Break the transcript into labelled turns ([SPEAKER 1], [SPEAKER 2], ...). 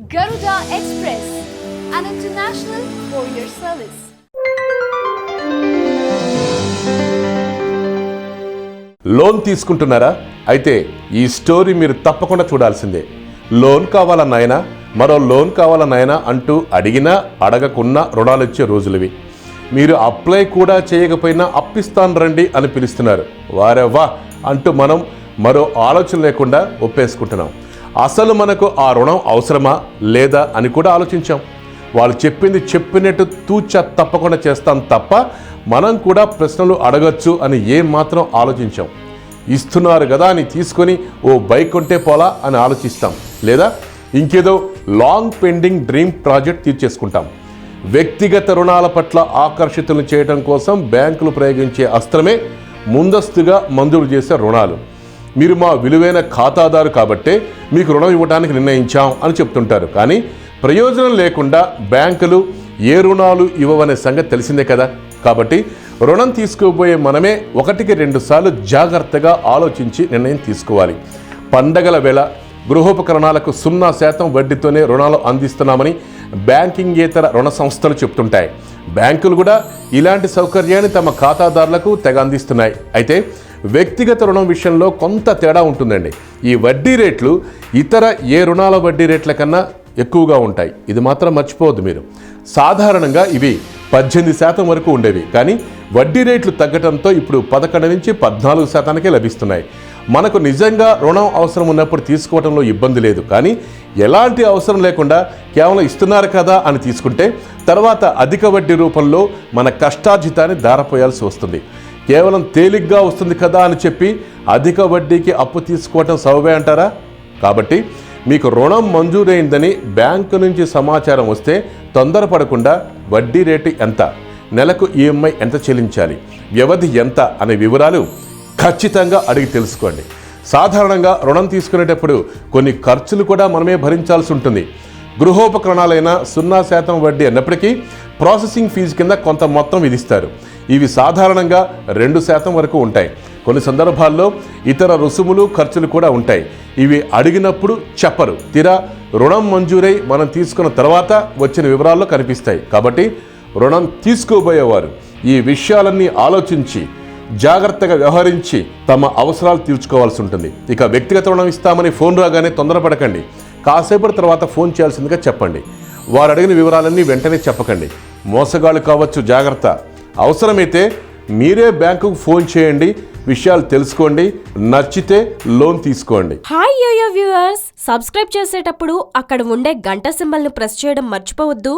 [SPEAKER 1] Garuda Express, an international courier service.
[SPEAKER 2] Loan తీసుకుంటున్నారా? అయితే ఈ స్టోరీ మీరు తప్పకుండా చూడాల్సిందే. లోన్ కావాలా నాయనా? మరో లోన్ కావాలా నాయనా అంటూ అడిగినా అడగకున్నా రుణాలు ఇచ్చే రోజులవి. మీరు అప్లై కూడా చేయకపోయినా అప్పిస్తాను రండి అని పిలుస్తున్నారు. వారెవ్వా? అంటూ మనం మరో ఆలోచన లేకుండా ఒప్పేసుకుంటున్నాం. అసలు మనకు ఆ రుణం అవసరమా లేదా అని కూడా ఆలోచించాం. వాళ్ళు చెప్పింది చెప్పినట్టు తూచ తప్పకుండా చేస్తాం తప్ప మనం కూడా ప్రశ్నలు అడగచ్చు అని ఏం మాత్రం ఆలోచించాం. ఇస్తున్నారు కదా అని తీసుకొని ఓ బైక్ కొంటే పోలా అని ఆలోచిస్తాం. లేదా ఇంకేదో లాంగ్ పెండింగ్ డ్రీమ్ ప్రాజెక్ట్ తీర్చేసుకుంటాం. వ్యక్తిగత రుణాల పట్ల ఆకర్షితులు చేయడం కోసం బ్యాంకులు ప్రయోగించే అస్త్రమే ముందస్తుగా మంజూరు చేసే రుణాలు. మీరు మా విలువైన ఖాతాదారు కాబట్టే మీకు రుణం ఇవ్వడానికి నిర్ణయించాం అని చెప్తుంటారు. కానీ ప్రయోజనం లేకుండా బ్యాంకులు ఏ రుణాలు ఇవ్వవనే సంగతి తెలిసిందే కదా. కాబట్టి రుణం తీసుకోబోయే మనమే ఒకటికి రెండు సార్లు జాగ్రత్తగా ఆలోచించి నిర్ణయం తీసుకోవాలి. పండగల వేళ గృహోపకరణాలకు సున్నా శాతం వడ్డీతోనే రుణాలు అందిస్తున్నామని బ్యాంకింగేతర రుణ సంస్థలు చెప్తుంటాయి. బ్యాంకులు కూడా ఇలాంటి సౌకర్యాన్ని తమ ఖాతాదారులకు తెగ అందిస్తున్నాయి. అయితే వ్యక్తిగత రుణం విషయంలో కొంత తేడా ఉంటుందండి. ఈ వడ్డీ రేట్లు ఇతర ఏ రుణాల వడ్డీ రేట్ల కన్నా ఎక్కువగా ఉంటాయి. ఇది మాత్రం మర్చిపోవద్దు మీరు. సాధారణంగా ఇవి పద్దెనిమిది శాతం వరకు ఉండేవి. కానీ వడ్డీ రేట్లు తగ్గడంతో ఇప్పుడు పదకొండు నుంచి పద్నాలుగు శాతానికే లభిస్తున్నాయి. మనకు నిజంగా రుణం అవసరం ఉన్నప్పుడు తీసుకోవడంలో ఇబ్బంది లేదు. కానీ ఎలాంటి అవసరం లేకుండా కేవలం ఇస్తున్నారు కదా అని తీసుకుంటే తర్వాత అధిక వడ్డీ రూపంలో మన కష్టార్జితాన్ని దారపోయాల్సి వస్తుంది. కేవలం తేలిగ్గా వస్తుంది కదా అని చెప్పి అధిక వడ్డీకి అప్పు తీసుకోవటం సౌవే అంటారా? కాబట్టి మీకు రుణం మంజూరైందని బ్యాంకు నుంచి సమాచారం వస్తే తొందరపడకుండా వడ్డీ రేటు ఎంత నెలకు ఈఎంఐ ఎంత చెల్లించాలి వ్యవధి ఎంత అనే వివరాలు ఖచ్చితంగా అడిగి తెలుసుకోండి. సాధారణంగా రుణం తీసుకునేటప్పుడు కొన్ని ఖర్చులు కూడా మనమే భరించాల్సి ఉంటుంది. గృహోపకరణాలైన సున్నా శాతం వడ్డీ అన్నప్పటికీ ప్రాసెసింగ్ ఫీజు కింద కొంత మొత్తం విధిస్తారు. ఇవి సాధారణంగా రెండు శాతం వరకు ఉంటాయి. కొన్ని సందర్భాల్లో ఇతర రుసుములు ఖర్చులు కూడా ఉంటాయి. ఇవి అడిగినప్పుడు చెప్పరు. తీరా రుణం మంజూరై మనం తీసుకున్న తర్వాత వచ్చిన వివరాల్లో కనిపిస్తాయి. కాబట్టి రుణం తీసుకోబోయేవారు ఈ విషయాలన్నీ ఆలోచించి జాగ్రత్తగా వ్యవహరించి తమ అవసరాలు తీర్చుకోవాల్సి ఉంటుంది. ఇక వ్యక్తిగత రుణం ఇస్తామని ఫోన్ రాగానే తొందరపడకండి. కాసేపటి తర్వాత ఫోన్ చేయాల్సిందిగా చెప్పండి. వారు అడిగిన వివరాలన్నీ వెంటనే చెప్పకండి. మోసగాళ్ళు కావచ్చు జాగ్రత్త. అవసరమైతే మీరే బ్యాంకుకు ఫోన్ చేయండి విషయాలు తెలుసుకోండి నచ్చితే లోన్ తీసుకోండి.
[SPEAKER 3] హాయ్ యోయో వ్యూవర్స్ సబ్స్క్రైబ్ చేసేటప్పుడు అక్కడ ఉండే గంట సింబల్ను ప్రెస్ చేయడం మర్చిపోవద్దు.